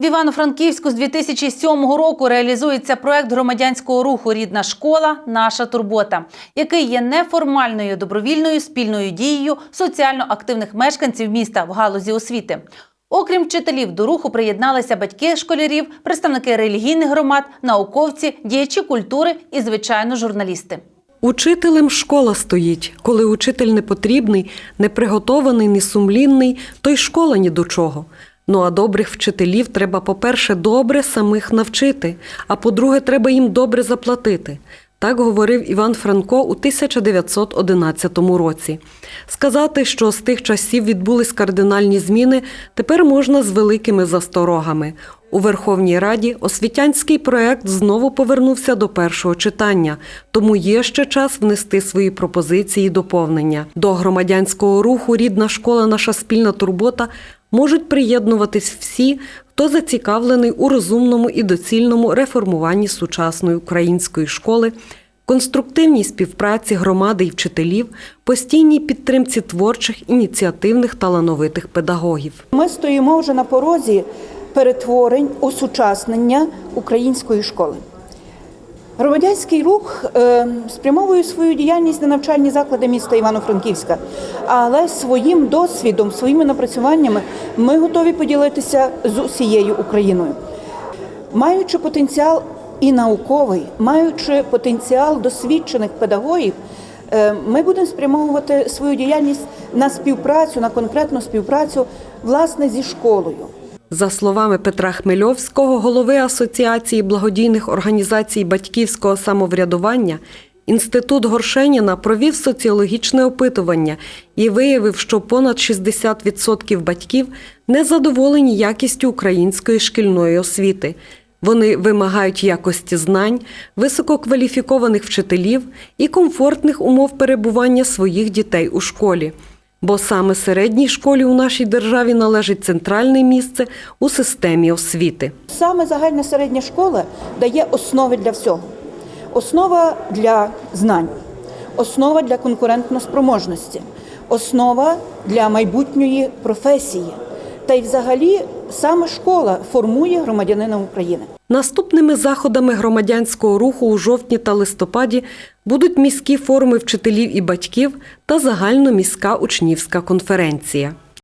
В Івано-Франківську з 2007 року реалізується проект громадянського руху Рідна школа наша турбота, який є неформальною добровільною спільною дією соціально активних мешканців міста в галузі освіти. Окрім вчителів, до руху приєдналися батьки школярів, представники релігійних громад, науковці, діячі культури і, звичайно, журналісти. Учителем школа стоїть. Коли учитель не потрібний, неприготований, несумлінний, то й школа ні до чого. Ну а добрих вчителів треба, по-перше, добре самих навчити, а по-друге, треба їм добре заплатити. Так говорив Іван Франко у 1911 році. Сказати, що з тих часів відбулись кардинальні зміни, тепер можна з великими засторогами. У Верховній Раді освітянський проект знову повернувся до першого читання, тому є ще час внести свої пропозиції і доповнення. До громадянського руху Рідна школа, наша спільна турбота можуть приєднуватись всі, хто зацікавлений у розумному і доцільному реформуванні сучасної української школи, конструктивній співпраці громади і вчителів, постійній підтримці творчих, ініціативних талановитих педагогів. Ми стоїмо вже на порозі перетворень, осучаснення української школи. Громадянський рух е, спрямовує свою діяльність на навчальні заклади міста Івано-Франківська, але своїм досвідом, своїми напрацюваннями ми готові поділитися з усією Україною. Маючи потенціал і науковий, маючи потенціал досвідчених педагогів, е, ми будемо спрямовувати свою діяльність на співпрацю, на конкретну співпрацю власне зі школою. За словами Петра Хмельовського, голови Асоціації благодійних організацій батьківського самоврядування, інститут Горшеніна провів соціологічне опитування і виявив, що понад 60% батьків не задоволені якістю української шкільної освіти. Вони вимагають якості знань, висококваліфікованих вчителів і комфортних умов перебування своїх дітей у школі. Бо саме середній школі у нашій державі належить центральне місце у системі освіти. Саме загальна середня школа дає основи для всього. Основа для знань, основа для конкурентноспроможності, основа для майбутньої професії. Та й взагалі саме школа формує громадянина України. Наступними заходами громадянського руху у жовтні та листопаді будуть міські форуми вчителів і батьків та загальноміська учнівська конференція.